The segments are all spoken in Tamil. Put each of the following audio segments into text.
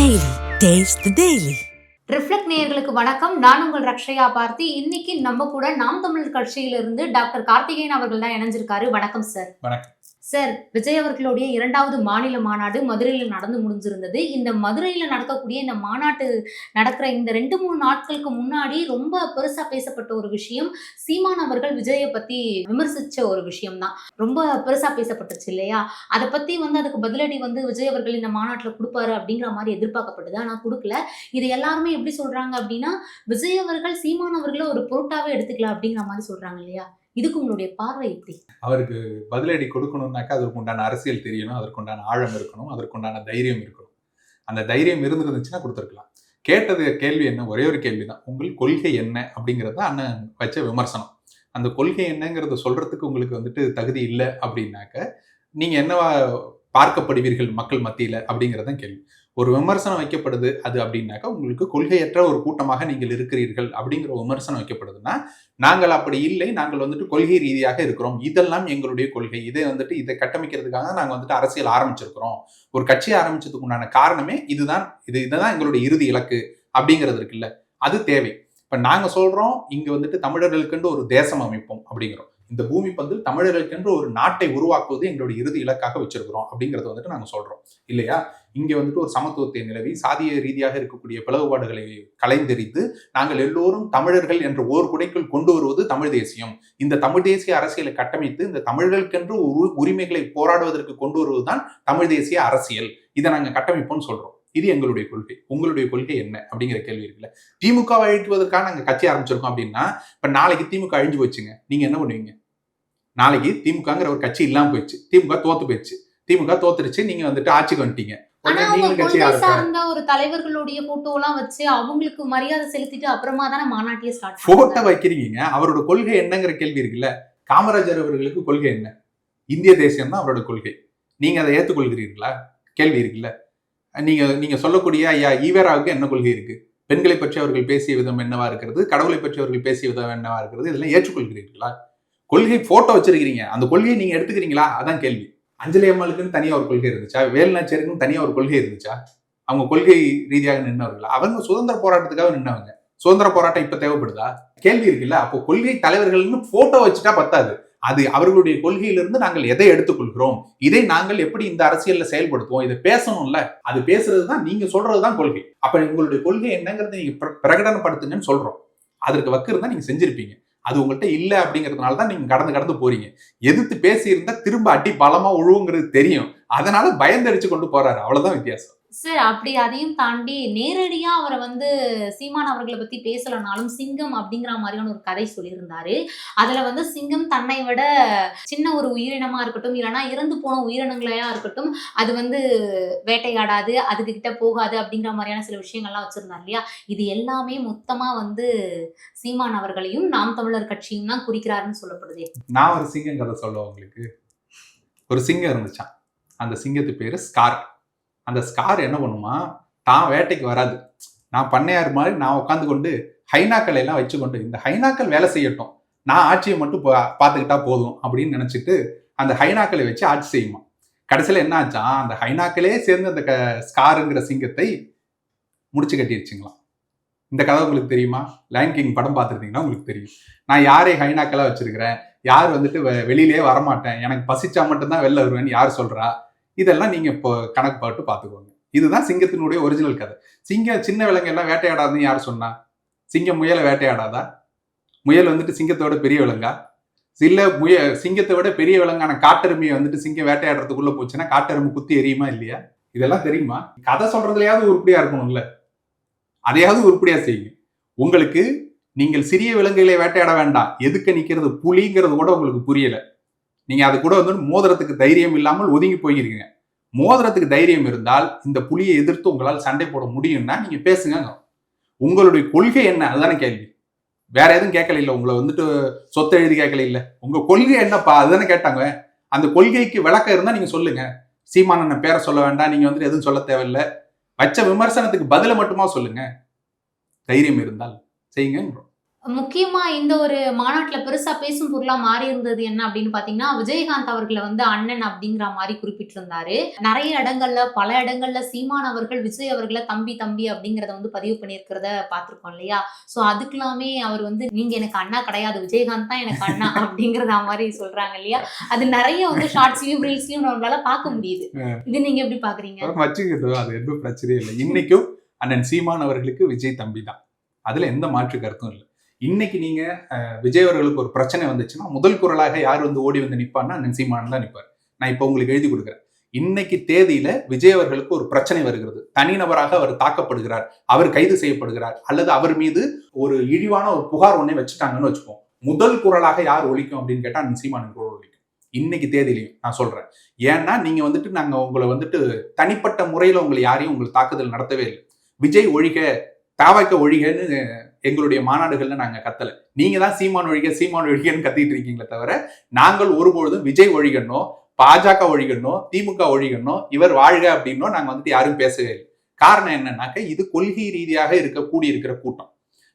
Taste the Daily. ரிஃப்ளெக்ட் நேயர்களுக்கு வணக்கம். நான் உங்கள் ரக்ஷயா பார்த்தி. இன்னைக்கு நம்ம கூட நாம் தமிழர் கட்சியிலிருந்து டாக்டர் கார்த்திகேயன் அவர்கள் தான் இணைஞ்சிருக்காரு. வணக்கம் சார் வணக்கம். சார் விஜய் அவர்களுடைய இரண்டாவது மாநில மாநாடு மதுரையில் நடந்து முடிஞ்சிருந்தது. இந்த மதுரையில் நடக்கக்கூடிய இந்த மாநாட்டு நடக்கிற இந்த ரெண்டு மூணு நாட்களுக்கு முன்னாடி ரொம்ப பெருசா பேசப்பட்ட ஒரு விஷயம் சீமான் அவர்கள் விஜயை பத்தி விமர்சிச்ச ஒரு விஷயம் தான் ரொம்ப பெருசா பேசப்பட்டுச்சு இல்லையா? அதை பத்தி வந்து அதுக்கு பதிலடி வந்து விஜய் அவர்கள் இந்த மாநாட்டில் கொடுப்பாரு அப்படிங்கிற மாதிரி எதிர்பார்க்கப்பட்டது. ஆனால் கொடுக்கல. இது எல்லாருமே எப்படி சொல்றாங்க அப்படின்னா விஜய் அவர்கள் சீமான் அவர்களை ஒரு பொருட்டாவே எடுத்துக்கலாம் அப்படிங்கிற மாதிரி சொல்றாங்க இல்லையா? இதுக்கு உங்களுடைய பார்வை எப்படி? அவருக்கு பதிலடி கொடுக்கணும்னாக்கா அதற்கு உண்டான அரசியல் தெரியணும் அதற்கு உண்டான ஆழம் இருக்கணும் அதற்கு உண்டான தைரியம் இருக்கணும். அந்த தைரியம் இருந்துருந்துச்சுன்னா கொடுத்துருக்கலாம். கேட்டது கேள்வி என்ன? ஒரே ஒரு கேள்வி தான் உங்கள் கொள்கை என்ன? அப்படிங்கிறது தான் அண்ணன் வச்ச விமர்சனம். அந்த கொள்கை என்னங்கிறத சொல்றதுக்கு உங்களுக்கு வந்துட்டு தகுதி இல்லை அப்படின்னாக்க நீங்க என்னவா பார்க்கப்படுவீர்கள் மக்கள் மத்தியில் அப்படிங்கிறதான் கேள்வி. ஒரு விமர்சனம் வைக்கப்படுது அது அப்படின்னாக்கா உங்களுக்கு கொள்கையற்ற ஒரு கூட்டமாக நீங்கள் இருக்கிறீர்கள் அப்படிங்கிற விமர்சனம் வைக்கப்படுதுன்னா நாங்கள் அப்படி இல்லை நாங்கள் வந்துட்டு கொள்கை ரீதியாக இருக்கிறோம். இதெல்லாம் எங்களுடைய கொள்கை. இதை வந்துட்டு இதை கட்டமைக்கிறதுக்காக நாங்கள் வந்துட்டு அரசியல் ஆரம்பிச்சிருக்கிறோம். ஒரு கட்சி ஆரம்பிச்சதுக்கு உண்டான காரணமே இதுதான். இது இதுதான் எங்களுடைய இறுதி இலக்கு அப்படிங்கிறது இருக்குல்ல அது தேவை. இப்போ நாங்கள் சொல்றோம் இங்கே வந்துட்டு தமிழர்களுக்கென்று ஒரு தேசம் அமைப்போம் அப்படிங்கிறோம். இந்த பூமி பந்தில் தமிழர்களுக்கென்று ஒரு நாட்டை உருவாக்குவது எங்களுடைய இறுதி இலக்காக வச்சிருக்கிறோம் அப்படிங்கறத வந்துட்டு நாங்க சொல்றோம். இல்லையா? இங்க வந்துட்டு ஒரு சமத்துவத்தை நிலவி சாதிய ரீதியாக இருக்கக்கூடிய பிளவுபாடுகளை கலைந்தெறிந்து நாங்கள் எல்லோரும் தமிழர்கள் என்ற ஓர் குடைக்குள் கொண்டு வருவது தமிழ் தேசியம். இந்த தமிழ் தேசிய அரசியலை கட்டமைத்து இந்த தமிழர்களுக்கென்று உரு- உரிமைகளை போராடுவதற்கு கொண்டு வருவதுதான் தமிழ் தேசிய அரசியல். இதை நாங்க கட்டமைப்போம்னு சொல்றோம். இது எங்களுடைய கொள்கை. உங்களுடைய கொள்கை என்ன? அப்படிங்கிற கேள்வி இருக்குல்ல. திமுக அழிக்குவதற்காக நாங்க கட்சி ஆரம்பிச்சிருக்கோம் அப்படின்னா இப்ப நாளைக்கு திமுக அழிஞ்சு வச்சுங்க நீங்க என்ன பண்ணுவீங்க? நாளைக்கு திமுகங்கிற ஒரு கட்சி இல்லாம போயிடுச்சு. திமுக தோத்து போயிடுச்சு. திமுக தோத்துருச்சு. நீங்க வந்துட்டு ஆட்சிக்கு வந்துட்டீங்க. ஒரு தலைவர்களுடைய போட்டோ எல்லாம் வச்சு அவங்களுக்கு மரியாதை செலுத்திட்டு அப்புறமா தானே மாநாட்டியே ஸ்டார்ட் போட்டோ வைக்கிறீங்க அவரோட கொள்கை என்னங்கிற கேள்வி இருக்குல்ல? காமராஜர் அவர்களுக்கு கொள்கை என்ன? இந்திய தேசியம் தான் அவரோட கொள்கை. நீங்க அதை ஏத்துக்கொள்கிறீர்களா? கேள்வி இருக்குல்ல? நீங்க நீங்க சொல்லக்கூடிய ஐயா ஈவேராவுக்கு என்ன கொள்கை இருக்கு? பெண்களை பற்றி அவர்கள் பேசிய விதம் என்னவா இருக்கிறது? கடவுளை பற்றி அவர்கள் பேசிய விதம் என்னவா இருக்கிறது? இதெல்லாம் ஏற்றுக்கொள்கிறீர்களா? கொள்கை போட்டோ வச்சிருக்கிறீங்க. அந்த கொள்கையை நீங்க எடுத்துக்கிறீங்களா? அதான் கேள்வி. அஞ்சலி அம்மாளுக்குன்னு தனியா ஒரு கொள்கை இருந்துச்சா? வேலுநாச்சியருக்குன்னு தனியா ஒரு கொள்கை இருந்துச்சா? அவங்க கொள்கை ரீதியாக நின்றவர்கள்? அவங்க சுதந்திர போராட்டத்துக்காக நின்னவங்க சுதந்திர போராட்டம் இப்ப தேவைப்படுதா? கேள்வி இருக்குல்ல. அப்போ கொள்கை தலைவர்கள்னு போட்டோ வச்சுட்டா பத்தாது. அது அவர்களுடைய கொள்கையிலிருந்து நாங்கள் எதை எடுத்துக்கொள்கிறோம்? இதை நாங்கள் எப்படி இந்த அரசியல்ல செயல்படுத்துவோம்? இதை பேசணும்ல. அது பேசுறது தான் நீங்க சொல்றதுதான் கொள்கை. அப்ப உங்களுடைய கொள்கை என்னங்கிறத நீங்க பிரகடனப்படுத்துங்கன்னு சொல்றோம். அதற்கு வக்கு இருந்தா நீங்க செஞ்சிருப்பீங்க. அது உங்கள்கிட்ட இல்லை அப்படிங்கிறதுனால தான் நீங்க கடந்து கடந்து போறீங்க. எதிர்த்து பேசியிருந்தா திரும்ப அடி பலமா உழுவுங்கிறது தெரியும். அதனால பயந்தடிச்சு கொண்டு போறாரு. அவ்வளவுதான் வித்தியாசம். சார் அப்படி அதையும் தாண்டி நேரடியா அவரை வந்து சீமான் அவர்களை பத்தி பேசலனாலும் சிங்கம் அப்படிங்கிற மாதிரியான ஒரு கதை சொல்லியிருந்தாரு. அதுல வந்து சிங்கம் தன்னை விட சின்ன ஒரு உயிரினமா இருக்கட்டும் இல்லைன்னா இறந்து போன உயிரினங்களையா இருக்கட்டும் அது வந்து வேட்டையாடாது அதுக்கு கிட்ட போகாது அப்படிங்கிற மாதிரியான சில விஷயங்கள்லாம் வச்சிருந்தார் இல்லையா? இது எல்லாமே மொத்தமா வந்து சீமான் அவர்களையும் நாம் தமிழர் கட்சியும் தான் குறிக்கிறாருன்னு சொல்லப்படுது. நான் ஒரு சிங்கம் கதை சொல்ல உங்களுக்கு. ஒரு சிங்கம் இருந்துச்சான் அந்த சிங்கத்து பேரு ஸ்கார் அந்த ஸ்கார் என்ன பண்ணுமா? தான் வேட்டைக்கு வராது. நான் பண்ணையார் மாதிரி நான் உட்காந்து கொண்டு ஹைனாக்கள் எல்லாம் வச்சுக்கொண்டு இந்த ஹைனாக்கள் வேலை செய்யட்டும். நான் ஆட்சியை மட்டும் பா- பார்த்துக்கிட்டா போதும் அப்படின்னு நினைச்சிட்டு அந்த ஹைனாக்களை வச்சு ஆட்சி செய்யுமா? கடைசியில் என்ன ஆச்சா அந்த ஹைனாக்களே சேர்ந்து அந்த க ஸ்காருங்கிற சிங்கத்தை முடிச்சு கட்டிருச்சுங்களாம். இந்த கதை உங்களுக்கு தெரியுமா? லைன் கிங் படம் பார்த்துருந்தீங்கன்னா உங்களுக்கு தெரியும். நான் யாரை ஹைனாக்களாக வச்சிருக்கிறேன்? யார் வந்துட்டு வெளியிலேயே வரமாட்டேன். எனக்கு பசிச்சா மட்டும்தான் வெளில வருவேன்னு யார் சொல்றா? இதெல்லாம் நீங்க இப்போ கணக்கு பாட்டு பார்த்துக்கோங்க. இதுதான் சிங்கத்தினுடைய ஒரிஜினல் கதை. சிங்கம் சின்ன விலங்கு எல்லாம் வேட்டையாடாதுன்னு யார் சொன்னா? சிங்கம் முயலை வேட்டையாடாதா? முயல் வந்துட்டு சிங்கத்தோட பெரிய விலங்கா? சில முய சிங்கத்தை விட பெரிய விலங்கான காட்டெருமையை வந்துட்டு சிங்கம் வேட்டையாடுறதுக்குள்ள போச்சுன்னா காட்டெருமை குத்தி எரியுமா இல்லையா? இதெல்லாம் தெரியுமா? கதை சொல்றதுலயாவது உருப்படியா இருக்கணும்ல. அதையாவது உருப்படியா செய்யுங்க. உங்களுக்கு நீங்கள் சிறிய விலங்குகளை வேட்டையாட வேண்டாம். எதுக்க நிக்கிறது? புலிங்கிறது கூட உங்களுக்கு புரியல. நீங்க அது கூட வந்து மோதிரத்துக்கு தைரியம் இல்லாமல் ஒதுங்கி போயிருக்கீங்க. மோதிரத்துக்கு தைரியம் இருந்தால் இந்த புலியை எதிர்த்து உங்களால் சண்டை போட முடியும்னா நீங்க பேசுங்க உங்களுடைய கொள்கை என்ன? அதுதானே கேள்வி. வேற எதுவும் கேட்கல இல்லை உங்களை வந்துட்டு சொத்தை எழுதி கேட்கல இல்லை உங்க கொள்கை என்னப்பா? அதுதானே கேட்டாங்க அந்த கொள்கைக்கு விளக்கம் இருந்தா நீங்க சொல்லுங்க. சீமானண்ணன் பேரை சொல்ல வேண்டாம். நீங்க வந்துட்டு எதுவும் சொல்ல தேவையில்ல. வச்ச விமர்சனத்துக்கு பதில மட்டுமா சொல்லுங்க. தைரியம் இருந்தால் செய்யுங்க முக்கியமா இந்த ஒரு மாநாட்டுல பெருசா பேசும் பொருளா மாறி இருந்தது என்ன அப்படின்னு பாத்தீங்கன்னா விஜயகாந்த் அவர்களை வந்து அண்ணன் அப்படிங்கிற மாதிரி குறிப்பிட்டிருந்தாரு. நிறைய இடங்கள்ல பல இடங்கள்ல சீமான் அவர்கள் விஜய் அவர்களை தம்பி தம்பி அப்படிங்கறத வந்து பதிவு பண்ணியிருக்கிறத பார்த்திருக்கோம் இல்லையா? சோ அதுக்கெல்லாமே அவர் வந்து நீங்க எனக்கு அண்ணா கிடையாது விஜயகாந்த் தான் எனக்கு அண்ணா அப்படிங்கறத மாதிரி சொல்றாங்க இல்லையா? அது நிறைய வந்து ஷார்ட்ஸ்லயும் ரீல்ஸ்லயும் நம்மளால பார்க்க முடியுது. இது நீங்க எப்படி பாக்குறீங்க? வச்சுக்கிட்டோம் அது எதுவும் பிரச்சனையே இல்லை. இன்னைக்கும் அண்ணன் சீமான் அவர்களுக்கு விஜய் தம்பி தான். அதுல எந்த மாற்று கருத்தும் இல்லை. இன்னைக்கு நீங்க விஜய் அவர்களுக்கு ஒரு பிரச்சனை வந்துச்சுன்னா முதல் குரலாக யார் வந்து ஓடி வந்து நிற்பான்னா அண்ணன் தான் நிற்பார் நான் இப்போ உங்களுக்கு எழுதி கொடுக்குறேன். இன்னைக்கு தேதியில விஜய் அவர்களுக்கு ஒரு பிரச்சனை வருகிறது. தனிநபராக அவர் தாக்கப்படுகிறார். அவர் கைது செய்யப்படுகிறார். அல்லது அவர் மீது ஒரு இழிவான ஒரு புகார் ஒன்றை வச்சுட்டாங்கன்னு வச்சுப்போம் முதல் குரலாக யார் ஒழிக்கும் அப்படின்னு கேட்டா அண்ணன் குரல் ஒழிக்கும் இன்னைக்கு தேதியிலையும் நான் சொல்றேன். ஏன்னா நீங்க வந்துட்டு நாங்க உங்களை வந்துட்டு தனிப்பட்ட முறையில உங்களை யாரையும் உங்களுக்கு தாக்குதல் நடத்தவே இல்லை. விஜய் ஒழிக தாவாய்க்க ஒழிகன்னு எங்களுடைய மாநாடுகள்ல நாங்க கத்தல. நீங்க தான் சீமான் ஒழிக சீமான் ஒழிகன்னு கத்திட்டு இருக்கீங்களே தவிர நாங்கள் ஒருபொழுதும் விஜய் ஒழிகணும் பாஜக ஒழிகணும் திமுக ஒழிகணும் இவர் வாழ்க அப்படின்னும் நாங்க வந்துட்டு யாரும் பேசவே இல்லை. காரணம் என்னன்னாக்க இது கொள்கை ரீதியாக இருக்க கூடி இருக்கிற கூட்டம்.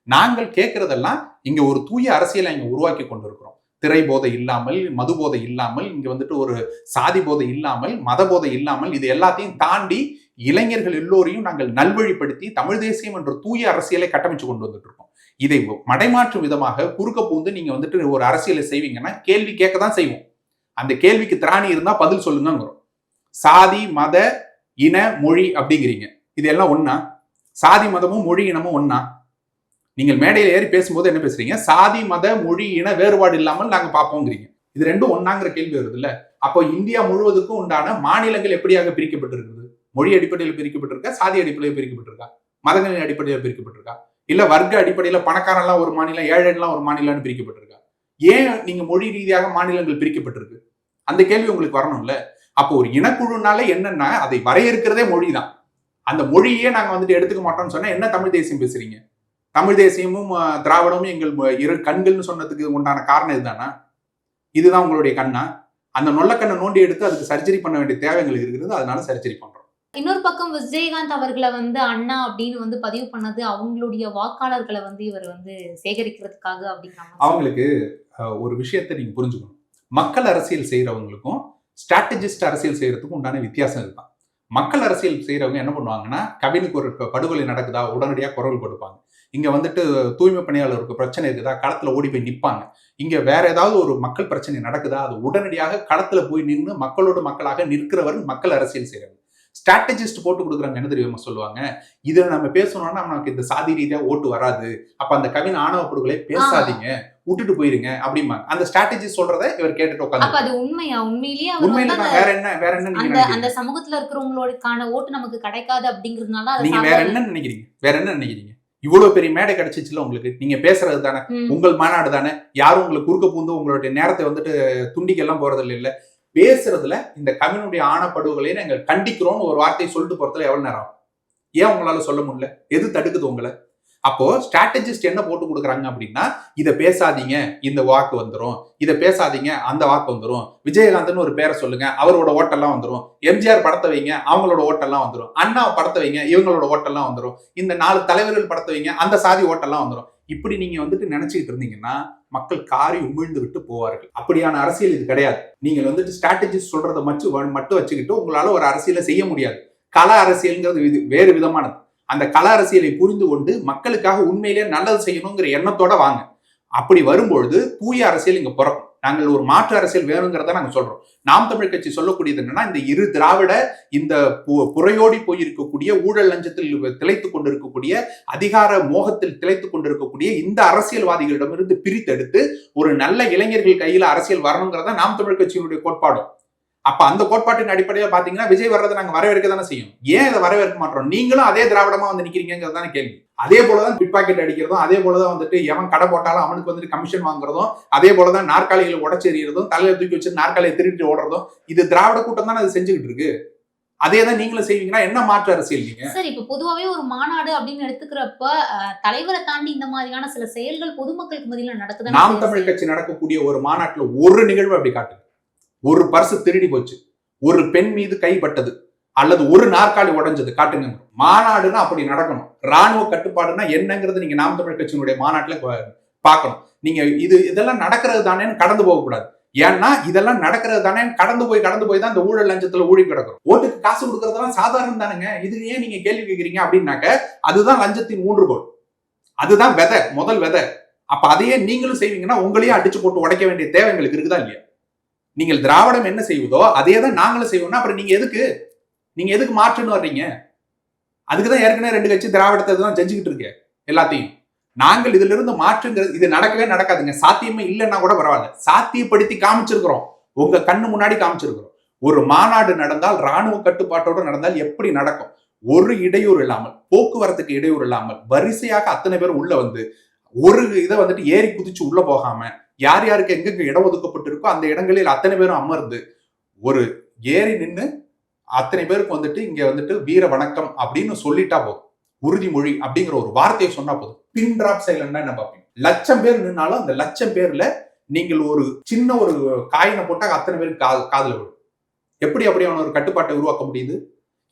நாங்கள் கேட்கறதெல்லாம் இங்க ஒரு தூய அரசியலை இங்க உருவாக்கி கொண்டிருக்கிறோம். திரை போதை இல்லாமல் மது போதை இல்லாமல் இங்க வந்துட்டு ஒரு சாதி போதை இல்லாமல் மத போதை இல்லாமல் இது எல்லாத்தையும் தாண்டி இளைஞர்கள் எல்லோரையும் நாங்கள் நல்வழிப்படுத்தி தமிழ் தேசியம் என்ற தூய அரசியலை கட்டமைச்சு கொண்டு வந்துட்டு இருக்கோம். இதை மடைமாற்றும் விதமாக குறுக்க பூந்து நீங்க வந்துட்டு ஒரு அரசியலை செய்வீங்கன்னா கேள்வி கேட்க தான் செய்வோம். அந்த கேள்விக்கு திராணி இருந்தா பதில் சொல்லுங்கிறோம் சாதி மத இன மொழி அப்படிங்கிறீங்க. இது எல்லாம் ஒண்ணா? சாதி மதமும் மொழி இனமும் ஒன்னா நீங்கள் மேடையில் ஏறி பேசும்போது என்ன பேசுறீங்க? சாதி மத மொழி இன வேறுபாடு இல்லாமல் நாங்க பார்ப்போங்கிறீங்க. இது ரெண்டும் ஒன்னாங்கிற கேள்வி வருது இல்ல அப்போ இந்தியா முழுவதுக்கும் உண்டான மாநிலங்கள் எப்படியாக பிரிக்கப்பட்டிருக்கிறது? மொழி அடிப்படையில் பிரிக்கப்பட்டிருக்கா சாதி அடிப்படையில் பிரிக்கப்பட்டிருக்கா? மதங்களின் அடிப்படையில் பிரிக்கப்பட்டிருக்கா? இல்ல வர்க்க அடிப்படையில பணக்காரன்லாம் ஒரு மாநிலம் ஏழைலாம் ஒரு மாநிலம்னு பிரிக்கப்பட்டிருக்கா? ஏன் நீங்க மொழி ரீதியாக மாநிலங்கள் பிரிக்கப்பட்டிருக்கு? அந்த கேள்வி உங்களுக்கு வரணும்ல. அப்போ ஒரு இனக்குழுனால என்னன்னா அதை வரையறுக்கிறதே மொழி தான் அந்த மொழியே நாங்க வந்துட்டு எடுத்துக்க மாட்டோம்னு சொன்னா என்ன தமிழ் தேசியம் பேசுறீங்க? தமிழ் தேசியமும் திராவிடமும் எங்கள் ம- இரு கண்கள்னு சொன்னதுக்கு உண்டான காரணம் இதுதானா இதுதான் உங்களுடைய கண்ணா? அந்த நொல்லக்கண்ணை நோண்டி எடுத்து அதுக்கு சர்ஜரி பண்ண வேண்டிய தேவைகள் இருக்கிறது அதனால சர்ஜரி பண்றோம். இன்னொரு பக்கம் விஜயகாந்த் அவர்களை வந்து அண்ணா அப்படின்னு வந்து பதிவு பண்ணது அவங்களுடைய வாக்காளர்களை வந்து இவர் வந்து சேகரிக்கிறதுக்காக அப்படிங்கிற அவங்களுக்கு ஒரு விஷயத்தை நீங்க புரிஞ்சுக்கணும். மக்கள் அரசியல் செய்யறவங்களுக்கும் ஸ்ட்ராட்டஜிஸ்ட் அரசியல் செய்யறதுக்கும் உண்டான வித்தியாசம் இதுதான். மக்கள் அரசியல் செய்யறவங்க என்ன பண்ணுவாங்கன்னா கவினுக்கு ஒரு படுகொலை நடக்குதா? உடனடியாக குரல் கொடுப்பாங்க. இங்க வந்துட்டு தூய்மை பணியாளருக்கு பிரச்சனை இருக்குதா? களத்துல ஓடி போய் நிற்பாங்க இங்க வேற ஏதாவது ஒரு மக்கள் பிரச்சனை நடக்குதா? அது உடனடியாக களத்துல போய் நின்று மக்களோடு மக்களாக நிற்கிறவர் மக்கள் அரசியல் செய்யறவங்க ஸ்ட்ராட்டஜிஸ்ட் போட்டு கொடுக்குறாங்க. என்ன தெரியுமா சொல்லுவாங்க? இதை நம்ம பேசணும்னா நமக்கு இந்த சாதி ரீதியா ஓட்டு வராது. அப்ப அந்த கவின் ஆணவ படுகொலை பேசாதீங்க. விட்டுட்டு போயிருங்க அப்படிம்பாங்க. அந்த ஸ்ட்ராட்டஜி சொல்றதை இவர் கேட்டுட்டு உட்காந்து அது உண்மையா? உண்மையிலேயே உண்மையில வேற என்ன வேற என்ன அந்த சமூகத்துல இருக்கிறவங்களுக்கான ஓட்டு நமக்கு கிடைக்காது அப்படிங்கறதுனால நீங்க வேற என்ன நினைக்கிறீங்க? வேற என்ன நினைக்கிறீங்க? இவ்வளவு பெரிய மேடை கிடைச்சிச்சுல உங்களுக்கு? நீங்க பேசுறது தானே. உங்கள் மாநாடு தானே? யாரும் உங்களுக்கு குறுக்க பூந்து உங்களுடைய நேரத்தை வந்துட்டு துண்டிக்கெல்லாம் போறது இல்ல. பேசுறதுல இந்த கவினுடைய ஆணப்படுகொலை நாங்கள் கண்டிக்கிறோம்னு ஒரு வார்த்தையை சொல்லிட்டு போறதுல எவ்வளவு நேரம் ஏன் உங்களால சொல்ல முடியல? எது தடுக்குது உங்களை? அப்போ ஸ்ட்ராட்டஜிஸ்ட் என்ன போட்டு கொடுக்குறாங்க அப்படின்னா இதை பேசாதீங்க இந்த வாக்கு வந்துடும் இதை பேசாதீங்க அந்த வாக்கு வந்துடும் விஜயகாந்த்னு ஒரு பேரை சொல்லுங்க அவரோட ஓட்டெல்லாம் வந்துடும் எம்ஜிஆர் படத்தை வைங்க அவங்களோட ஓட்டெல்லாம் வந்துடும் அண்ணா படத்தை வைங்க இவங்களோட ஓட்டெல்லாம் வந்துடும் இந்த நாலு தலைவர்கள் படத்தை வைங்க அந்த சாதி ஓட்டெல்லாம் வந்துடும் இப்படி நீங்க வந்துட்டு நினைச்சுக்கிட்டு இருந்தீங்கன்னா மக்கள் காரி உமிழ்ந்து விட்டு போவார்கள். அப்படியான அரசியல் இது கிடையாது. நீங்கள் வந்துட்டு ஸ்ட்ராட்டஜிஸ்ட் சொல்றதை மட்டும் மட்டும் வச்சுக்கிட்டு உங்களால ஒரு அரசியலை செய்ய முடியாது. கல அரசியல்ங்கிறது இது வேறு விதமானது. அந்த கல அரசியலை புரிந்து கொண்டு மக்களுக்காக உண்மையிலேயே நல்லது செய்யணுங்கிற எண்ணத்தோட வாங்க. அப்படி வரும்பொழுது தூய அரசியல் இங்க பிறக்கும். நாங்கள் ஒரு மாற்று அரசியல் வேணுங்கிறத நாங்கள் சொல்றோம். நாம் தமிழ் கட்சி சொல்லக்கூடியது என்னன்னா இந்த இரு திராவிட இந்த பு- புறையோடி போயிருக்கக்கூடிய ஊழல் லஞ்சத்தில் திளைத்து கொண்டிருக்கக்கூடிய அதிகார மோகத்தில் திளைத்து கொண்டிருக்கக்கூடிய இந்த அரசியல்வாதிகளிடமிருந்து பிரித்தெடுத்து ஒரு நல்ல இளைஞர்கள் கையில அரசியல் வரணுங்கிறத நாம் தமிழ் கட்சியினுடைய கோட்பாடும் அப்ப அந்த கோட்பாட்டின் அடிப்படையில் பாத்தீங்கன்னா விஜய் வர்றதை நாங்க வரவேற்க தானே செய்யும் ஏன் இதை வரவேற்க மாட்டோம்? நீங்களும் அதே திராவிடமா வந்து நிக்கிறீங்கிறது தானே கேள்வி. அதே போலதான் பிட் பாக்கெட் அடிக்கிறதும் அதே போலதான் வந்துட்டு எவன் கடை போட்டாலும் அவனுக்கு வந்துட்டு கமிஷன் வாங்குறதும் அதே போலதான் நாற்காலிகளை உடச்செறியறதும் தலையில தூக்கி வச்சு நாற்காலியை திருட்டு ஓடுறதும் இது திராவிட கூட்டம் தானே அது செஞ்சுக்கிட்டு இருக்கு? அதே தான் நீங்களும் செய்வீங்கன்னா என்ன மாற்று அரசியல் நீங்க? சரி இப்ப பொதுவாவே ஒரு மாநாடு அப்படின்னு எடுத்துக்கிறப்ப தலைவரை தாண்டி இந்த மாதிரியான சில செயல்கள் பொதுமக்களுக்கு மத்தியில நடக்குது நாம் தமிழ் கட்சி நடக்கக்கூடிய ஒரு மாநாட்டுல ஒரு நிகழ்வு அப்படி காட்டுங்க ஒரு பர்ஸ் திருடி போச்சு. ஒரு பெண் மீது கைப்பட்டது அல்லது ஒரு நாற்காலி உடைஞ்சது காட்டுங்க. மாநாடுன்னா அப்படி நடக்கணும். ராணுவ கட்டுப்பாடுனா என்னங்கிறது நீங்க நாம் தமிழ் கட்சியினுடைய மாநாட்டுல பார்க்கணும். நீங்க இது இதெல்லாம் நடக்கிறது தானேன்னு கடந்து போகக்கூடாது. ஏன்னா இதெல்லாம் நடக்கிறது தானே கடந்து போய் கடந்து போய் தான் இந்த ஊழல் லஞ்சத்துல ஊழி கிடக்கும். ஓட்டுக்கு காசு கொடுக்கறதெல்லாம் சாதாரணம் தானுங்க. இது ஏன் நீங்க கேள்வி கேட்கறீங்க அப்படின்னாக்க அதுதான் லஞ்சத்தின் ஊன்றுகோல். அதுதான் விதை முதல் விதை. அப்ப அதையே நீங்களும் செய்வீங்கன்னா உங்களையே அடிச்சு போட்டு உடைக்க வேண்டிய தேவை எங்களுக்கு இருக்குதா இல்லையா? நீங்கள் திராவிடம் என்ன செய்வதோ அதே தான் நாங்களும் செய்வோம்னா அப்புறம் நீங்க எதுக்கு நீங்க எதுக்கு மாற்றுன்னு வர்றீங்க? அதுக்கு தான் ஏற்கனவே ரெண்டு கட்சி திராவிடத்தை தான் செஞ்சுக்கிட்டு இருக்கு எல்லாத்தையும். நாங்கள் இதுல இருந்து மாற்றுங்கிறது இது நடக்கவே நடக்காதுங்க. சாத்தியமே இல்லைன்னா கூட பரவாயில்ல. சாத்தியப்படுத்தி காமிச்சிருக்கிறோம். உங்க கண்ணு முன்னாடி காமிச்சிருக்கிறோம். ஒரு மாநாடு நடந்தால் ராணுவ கட்டுப்பாட்டோடு நடந்தால் எப்படி நடக்கும்? ஒரு இடையூறு இல்லாமல் போக்குவரத்துக்கு இடையூறு இல்லாமல் வரிசையாக அத்தனை பேர் உள்ள வந்து ஒரு இதை வந்துட்டு ஏறி குதிச்சு உள்ள போகாம யார் யாருக்கு எங்கெங்க இடம் ஒதுக்கப்பட்டிருக்கோ அந்த இடங்களில் அத்தனை பேரும் அமர்ந்து ஒரு ஏறி நின்று அத்தனை பேருக்கு வந்துட்டு இங்க வந்துட்டு வீர வணக்கம் அப்படின்னு சொல்லிட்டா போதும். உறுதிமொழி அப்படிங்கிற ஒரு வார்த்தையை சொன்னா போதும். பின் டிராப் சைலண்டா என்ன பார்ப்பீங்க? லட்சம் பேர் நின்னாலும் அந்த லட்சம் பேர்ல நீங்கள் ஒரு சின்ன ஒரு காயினை போட்டா அத்தனை பேருக்கு கா காதுல விடும் எப்படி அப்படியான ஒரு கட்டுப்பாட்டை உருவாக்க முடியுது?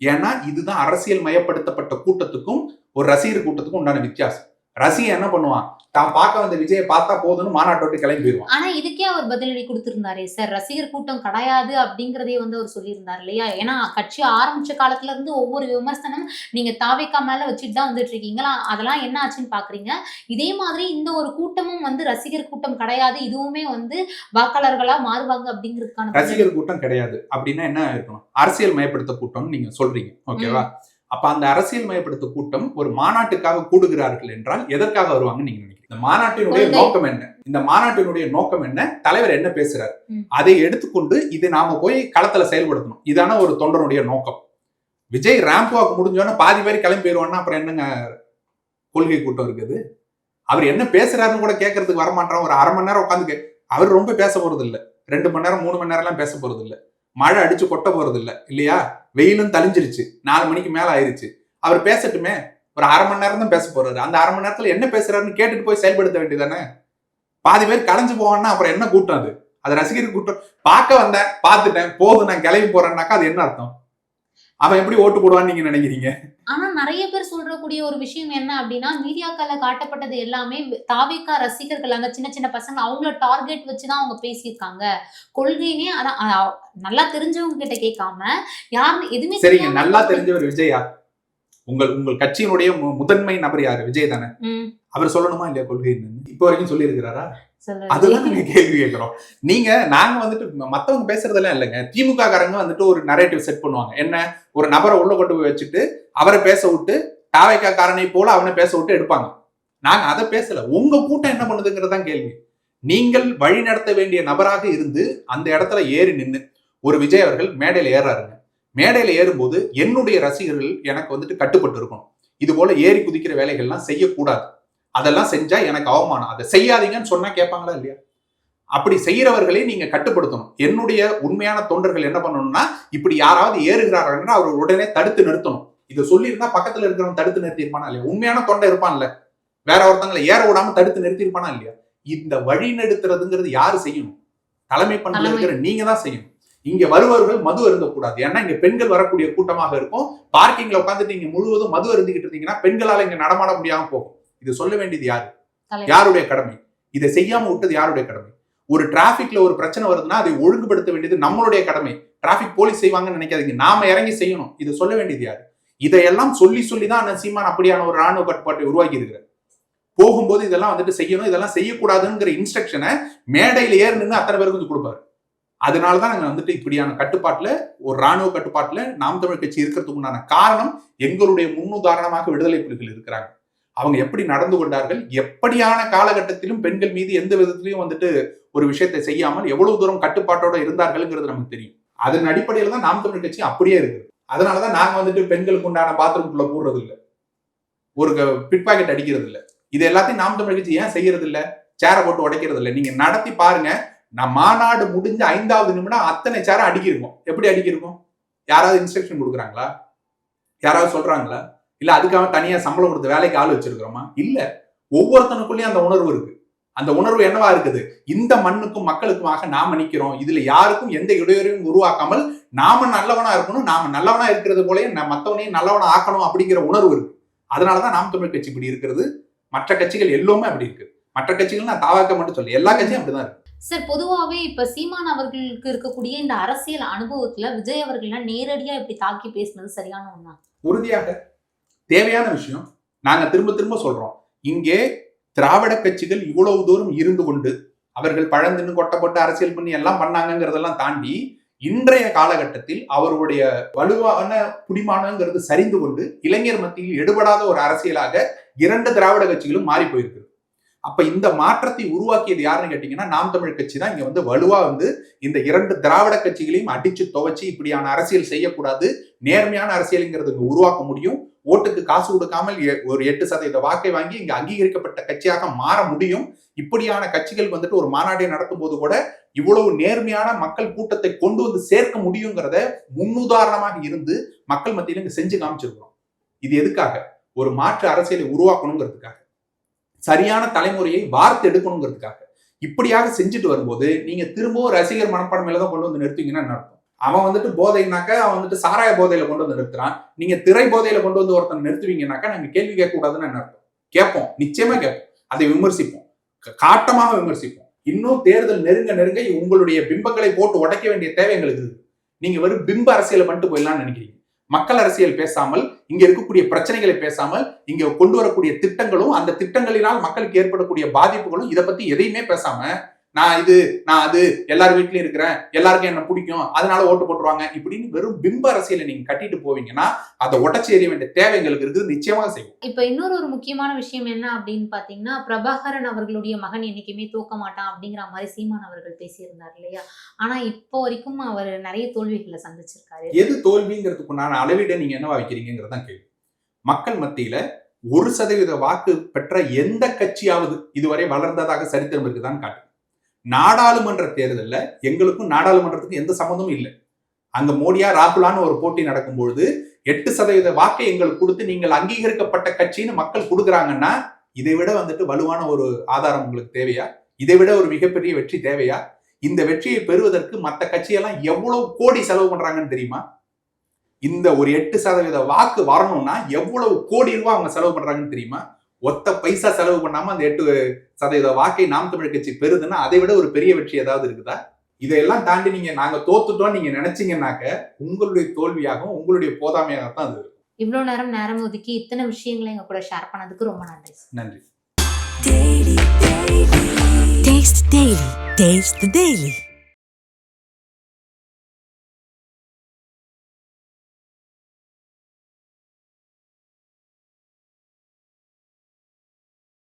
ஏன்னா இதுதான் அரசியல் மயப்படுத்தப்பட்ட கூட்டத்துக்கும் ஒரு ரசிகர் கூட்டத்துக்கும் உண்டான வித்தியாசம். ரசிகன் என்ன பண்ணுவான்? தான் பார்க்க வந்த விஜயை பார்த்தா போதும்னு மாநாட்டை விட்டு கிளம்பி போயிடுவான். ஆனா இதுக்கே அவர் பதிலடி கொடுத்திருந்தாரே சார். ரசிகர் கூட்டம் கிடையாது அப்படிங்கறதே வந்து அவர் சொல்லியிருந்தார் இல்லையா? ஏன்னா கட்சி ஆரம்பிச்ச காலத்துல இருந்து ஒவ்வொரு விமர்சனம் நீங்க தாவேக்கா மேல வச்சுட்டு தான் வந்துட்டு இருக்கீங்களா? அதெல்லாம் என்ன ஆச்சுன்னு பாக்குறீங்க? இதே மாதிரி இந்த ஒரு கூட்டமும் வந்து ரசிகர் கூட்டம் கிடையாது. இதுவுமே வந்து வாக்காளர்களா மாறுவாங்க அப்படிங்கிறதுக்கான. ரசிகர் கூட்டம் கிடையாது. அப்படின்னா என்ன இருக்கணும்? அரசியல் மயப்படுத்த கூட்டம்னு நீங்க சொல்றீங்க. ஓகேவா? அப்ப அந்த அரசியல் மயப்படுத்த கூட்டம் ஒரு மாநாட்டுக்காக கூடுகிறார்கள் என்றால் எதற்காக வருவாங்கன்னு நீங்க நினைக்கிறீங்க? இந்த மாநாட்டினுடைய. நோக்கம் என்ன? இந்த மாநாட்டினுடைய நோக்கம் என்ன? தலைவர் என்ன பேசுறாரு. அதை எடுத்துக்கொண்டு இது நாம போய் களத்துல செயல்படுத்தணும். இதான ஒரு தொண்டனுடைய நோக்கம். விஜய் ரேம்ப் வாக் முடிஞ்சோன்னா பாதி பேர் கிளம்பி போயிருவான்னா அப்புறம் என்னங்க கொள்கை கூட்டம் இருக்குது? அவர் என்ன பேசுறாருன்னு கூட கேட்கறதுக்கு வரமாட்டான் ஒரு அரை மணி நேரம் உட்காந்து அவர் ரொம்ப பேச போறது இல்ல ரெண்டு மணி நேரம் மூணு மணி நேரம்லாம் பேச போறது இல்ல மழை அடிச்சு கொட்ட போறது இல்லை இல்லையா? வெயிலும் தளிஞ்சிருச்சு நாலு மணிக்கு மேல ஆயிருச்சு. அவர் பேசட்டுமே. ஒரு அரை மணி நேரம் தான் பேச போறாரு. அந்த அரை மணி நேரத்துல என்ன பேசுறாருன்னு கேட்டுட்டு போய் செயல்படுத்த வேண்டியதானே பாதி பேர் கலைஞ்சு போவான்னா அப்புறம் என்ன கூட்டம் அது? அது ரசிகர் கூட்டம். பார்க்க வந்தேன் பார்த்துட்டேன் போதும் நான் கிளம்பி போறேன்னாக்கா அது என்ன அர்த்தம்? அவன் எப்படி ஓட்டு போடுவான்னு நீங்க நினைக்கிறீங்க? ஆனா நிறைய பேர் சொல்றக்கூடிய ஒரு விஷயம் என்ன அப்படின்னா மீடியாக்கள்ல காட்டப்பட்டது எல்லாமே தாவேக்கா ரசிகர்கள் அந்த சின்ன சின்ன பசங்க அவங்கள டார்கெட் வச்சுதான் அவங்க பேசியிருக்காங்க. கொள்கைனே அதான் நல்லா தெரிஞ்சவங்க கிட்ட கேட்காம யாருன்னு எதுவுமே சரிங்க நல்லா தெரிஞ்சவர் விஜயா? உங்கள் உங்கள் கட்சியினுடைய முதன்மை நபர் யாரு? விஜய் தானே அவர் சொல்லணுமா இல்லையா கொள்கை? இப்போ வரைக்கும் சொல்லியிருக்கிறாரா? சொல்றது. அதுதான் கேள்வி கேட்கிறோம். நீங்க நாங்க வந்துட்டு மத்தவங்க பேசுறதெல்லாம் இல்லைங்க. திமுக காரங்க வந்துட்டு ஒரு நரேட்டிவ் செட் பண்ணுவாங்க. என்ன? ஒரு நபரை உள்ள கொண்டு போய் வச்சுட்டு அவரை பேச விட்டு தாவைக்கா காரனை போல அவனை பேச விட்டு எடுப்பாங்க. நாங்க அதை பேசல. உங்க கூட்டம் என்ன பண்ணுதுங்கிறது தான் கேள்வி. நீங்கள் வழி நடத்த வேண்டிய நபராக இருந்து அந்த இடத்துல ஏறி நின்னு ஒரு விஜய் அவர்கள் மேடையில ஏறாருங்க. மேடையில ஏறும்போது என்னுடைய ரசிகர்கள் எனக்கு வந்துட்டு கட்டுப்பட்டு இருக்கணும். இது போல ஏறி குதிக்கிற வேலைகள்லாம் செய்யக்கூடாது. அதெல்லாம் செஞ்சா எனக்கு அவமானம். அதை செய்யாதீங்கன்னு சொன்னா கேட்பாங்களா இல்லையா? அப்படி செய்யறவர்களை நீங்க கட்டுப்படுத்தணும். என்னுடைய உண்மையான தொண்டர்கள் என்ன பண்ணணும்னா இப்படி யாராவது ஏறுகிறார்கள்னா அவர் உடனே தடுத்து நிறுத்தணும். இதை சொல்லியிருந்தா பக்கத்துல இருக்கிறவன் தடுத்து நிறுத்தியிருப்பானா இல்லையா? உண்மையான தொண்டை இருப்பான்ல. வேற ஒருத்தங்களை ஏற விடாம தடுத்து நிறுத்தியிருப்பானா இல்லையா? இந்த வழி நடத்துறதுங்கிறது யாரு செய்யணும்? தலைமை பண்புல. இருக்கிற நீங்க தான் செய்யணும். இங்க வருபவர்கள் மது அருந்தக்கூடாது. ஏன்னா இங்க பெண்கள் வரக்கூடிய கூட்டமாக இருக்கும். பார்க்கிங்ல உட்காந்துட்டு நீங்க முழுவதும் மது அருந்திக்கிட்டு இருந்தீங்கன்னா பெண்களால இங்க நடமாட முடியாம போகும். இது சொல்ல வேண்டியது யாரு. யாருடைய கடமை? இதை செய்யாம விட்டது யாருடைய கடமை? ஒரு டிராபிக்ல ஒரு பிரச்சனை வருதுன்னா அதை ஒழுங்குபடுத்த வேண்டியது நம்மளுடைய கடமை. டிராபிக் போலீஸ் செய்வாங்கன்னு நினைக்காதீங்க. நாம இறங்கி செய்யணும். இதை சொல்ல வேண்டியது யாரு? இதையெல்லாம் சொல்லி சொல்லி தான் அண்ணன் சீமான் அப்படியான ஒரு ராணுவ கட்டுப்பாட்டை உருவாக்கி இருக்கிறார். போகும்போது இதெல்லாம் வந்துட்டு செய்யணும். இதெல்லாம் செய்யக்கூடாதுங்கிற இன்ஸ்ட்ரக்ஷனை மேடையில ஏறி நின்று அத்தனை பேருக்கு வந்து கொடுப்பாரு. அதனால தான் நாங்கள் வந்துட்டு இப்படியான கட்டுப்பாட்டுல ஒரு ராணுவ கட்டுப்பாட்டுல நாம் தமிழ் கட்சி இருக்கிறதுக்கு உண்டான காரணம் எங்களுடைய முன்னுதாரணமாக விடுதலை புலிகள் இருக்கிறாங்க. அவங்க எப்படி நடந்து கொண்டார்கள்? எப்படியான காலகட்டத்திலும் பெண்கள் மீது எந்த விதத்திலையும் வந்துட்டு ஒரு விஷயத்தை செய்யாமல் எவ்வளவு தூரம் கட்டுப்பாட்டோட இருந்தார்கள்ங்கிறது நமக்கு தெரியும். அதன் அடிப்படையில் தான் நாம் தமிழ் கட்சி அப்படியே இருக்குது. அதனாலதான் நாங்க வந்துட்டு பெண்களுக்கு உண்டான பாத்ரூம்குள்ள போடுறது இல்லை ஒரு பிட் பாக்கெட் அடிக்கிறது இல்லை இது எல்லாத்தையும் நாம் தமிழ் கட்சி ஏன் செய்யறது இல்லை சேரை போட்டு உடைக்கிறது இல்லை நீங்க நடத்தி பாருங்க. நான் மாநாடு முடிஞ்ச ஐந்தாவது நிமிடம் அத்தனை சேரை அடிக்கிருக்கோம். எப்படி அடிக்கிருக்கோம்? யாராவது இன்ஸ்ட்ரக்ஷன் கொடுக்குறாங்களா? யாராவது சொல்றாங்களா? இல்ல அதுக்காக தனியா சம்பளம் கொடுத்து வேலைக்கு ஆள் வச்சிருக்கிறோமா? இல்ல. ஒவ்வொருத்தனுக்குள்ளேயும் அந்த உணர்வு இருக்கு. அந்த உணர்வு என்னவா இருக்குது? இந்த மண்ணுக்கும் மக்களுக்குமாக நாம நிக்கிறோம். இதுல யாருக்கும் எந்த இடையூறையும் உருவாக்காமல் நாம நல்லவனா இருக்கணும் நாம நல்லவனா இருக்கிறது போலயே மத்தவனையும் நல்லவனா ஆக்கணும் அப்படிங்கிற உணர்வு இருக்கு. அதனாலதான் நாம் தமிழ் கட்சி இப்படி இருக்கிறது. மற்ற கட்சிகள் எல்லாமே அப்படி இருக்கு. மற்ற கட்சிகள் நான் தாவாக்க மட்டும் சொல்லி எல்லா கட்சியும் அப்படிதான் இருக்கு. சார் பொதுவாகவே இப்ப சீமான் அவர்களுக்கு இருக்கக்கூடிய இந்த அரசியல் அனுபவத்துல விஜய் அவர்கள்லாம் நேரடியா இப்படி தாக்கி பேசுனது சரியான ஒண்ணா? உறுதியாக. தேவையான விஷயம். நாங்கள் திரும்ப திரும்ப சொல்றோம். இங்கே திராவிட கட்சிகள் இவ்வளவு தூரம் இருந்து கொண்டு அவர்கள் பழந்தின்னு கொட்டப்பட்டு அரசியல் பண்ணி எல்லாம் பண்ணாங்கங்கிறதெல்லாம் தாண்டி இன்றைய காலகட்டத்தில் அவருடைய வலுவான குடிமானங்கிறது சரிந்து கொண்டு இளைஞர் மத்தியில் எடுபடாத ஒரு அரசியலாக இரண்டு திராவிட கட்சிகளும் மாறி போயிருக்கு அப்ப இந்த மாற்றத்தை உருவாக்கியது யாருன்னு கேட்டீங்கன்னா நாம் தமிழ் கட்சி தான். இங்க வந்து வலுவா வந்து இந்த இரண்டு திராவிட கட்சிகளையும் அடிச்சு துவச்சி இப்படியான அரசியல் செய்யக்கூடாது. நேர்மையான அரசியலுங்கிறது இங்க உருவாக்க முடியும். ஓட்டுக்கு காசு கொடுக்காமல் ஒரு எட்டு சதவீத வாக்கை வாங்கி இங்க அங்கீகரிக்கப்பட்ட கட்சியாக மாற முடியும். இப்படியான கட்சிகள் வந்துட்டு ஒரு மாநாட்டை நடத்தும் போது கூட இவ்வளவு நேர்மையான மக்கள் கூட்டத்தை கொண்டு வந்து சேர்க்க முடியுங்கிறத முன்னுதாரணமாக இருந்து மக்கள் மத்தியில இங்க செஞ்சு காமிச்சிருக்கிறோம். இது எதுக்காக? ஒரு மாற்று அரசியலை உருவாக்கணுங்கிறதுக்காக. சரியான தலைமுறையை வார்த்து எடுக்கணுங்கிறதுக்காக. இப்படியாக செஞ்சுட்டு வரும்போது நீங்க திரும்பவும் ரசிகர் மனப்பாடம் மேல தான் கொண்டு வந்து நிறுத்தீங்கன்னா நடக்கும் அவன் வந்துட்டு போதைனாக்க அவன் வந்துட்டு சாராய போதையில கொண்டு வந்து நிறுத்துறான். நீங்க திரை போதையில கொண்டு வந்து ஒருத்தன் நிறுத்துவீங்கன்னாக்கா நாங்க கேள்வி கேட்கக்கூடாதுன்னு நடக்கும் கேட்போம். நிச்சயமா கேட்போம். அதை விமர்சிப்போம். காட்டமாக விமர்சிப்போம். இன்னும் தேர்தல் நெருங்க நெருங்க உங்களுடைய பிம்பங்களை போட்டு உடைக்க வேண்டிய தேவை எங்களுக்கு இருக்கு. நீங்க வெறும் பிம்ப அரசியலை பண்ணிட்டு போயிடலாம்னு நினைக்கிறீங்க. மக்கள் அரசியல் பேசாமல் இங்க இருக்கக்கூடிய பிரச்சனைகளை பேசாமல் இங்க கொண்டு வரக்கூடிய திட்டங்களும் அந்த திட்டங்களினால் மக்களுக்கு ஏற்படக்கூடிய பாதிப்புகளும் இதை பத்தி எதையுமே பேசாம நான் இது நான் அது எல்லார் வீட்லயும் இருக்கிறேன் எல்லாருக்கும் என்ன பிடிக்கும் அதனால ஓட்டு போட்டுருவாங்க இப்படின்னு வெறும் பிம்ப அரசியலை நீங்க கட்டிட்டு போவீங்கன்னா அதை உடச்சி எறிய வேண்டிய தேவை எங்களுக்கு இருக்குது நிச்சயமாக செய்வோம். இப்ப இன்னொரு ஒரு முக்கியமான விஷயம் என்ன அப்படின்னு பாத்தீங்கன்னா பிரபாகரன் அவர்களுடைய மகன் என்னைக்குமே தூக்க மாட்டான் அப்படிங்கிற மாதிரி சீமான் அவர்கள் பேசியிருந்தார் இல்லையா? ஆனா இப்போ வரைக்கும் அவர் நிறைய தோல்விகளை சந்திச்சிருக்காரு. எது தோல்விங்கிறதுக்குண்டான அளவீடை நீங்க என்னவா வைக்கிறீங்கிறது தான் கேள்வி. மக்கள் மத்தியில ஒரு சதவீத வாக்கு பெற்ற எந்த கட்சியாவது இதுவரை வளர்ந்ததாக சரித்திரம் இருக்குதான்னு காட்டு நாடாளுமன்ற தேர்தலில் எங்களுக்கும் நாடாளுமன்றத்துக்கும் எந்த சம்மந்தமும் இல்லை. அங்க மோடியா ராகுலான்னு ஒரு போட்டி நடக்கும்பொழுது எட்டு சதவீத வாக்கை எங்களுக்கு கொடுத்து நீங்கள் அங்கீகரிக்கப்பட்ட கட்சின்னு மக்கள் கொடுக்குறாங்கன்னா இதை விட வந்துட்டு வலுவான ஒரு ஆதாரம் உங்களுக்கு தேவையா? இதை விட ஒரு மிகப்பெரிய வெற்றி தேவையா? இந்த வெற்றியை பெறுவதற்கு மற்ற கட்சியெல்லாம் எவ்வளவு கோடி செலவு பண்றாங்கன்னு தெரியுமா? இந்த ஒரு எட்டு சதவீத வாக்கு வரணும்னா எவ்வளவு கோடி ரூபாய் அவங்க செலவு பண்றாங்கன்னு தெரியுமா? ஒத்த பைசா செலவு பண்ணாம அந்த எட்டு சதவீத வாக்கை நாம் தமிழ் கட்சி பெறுதுன்னா அதை விட ஒரு பெரிய வெற்றி ஏதாவது இருக்குதா இதையெல்லாம் தாண்டி நீங்க நாங்க தோத்துட்டோம் நீங்க நினைச்சீங்கன்னாக்க உங்களுடைய தோல்வியாகவும் உங்களுடைய போதாமையாக தான் அது. இவ்வளவு நேரம் நேரம் ஒதுக்கி இத்தனை விஷயங்களை எங்க கூட ஷேர் பண்ணதுக்கு ரொம்ப நன்றி நன்றி Taste the Daily. Taste the Daily.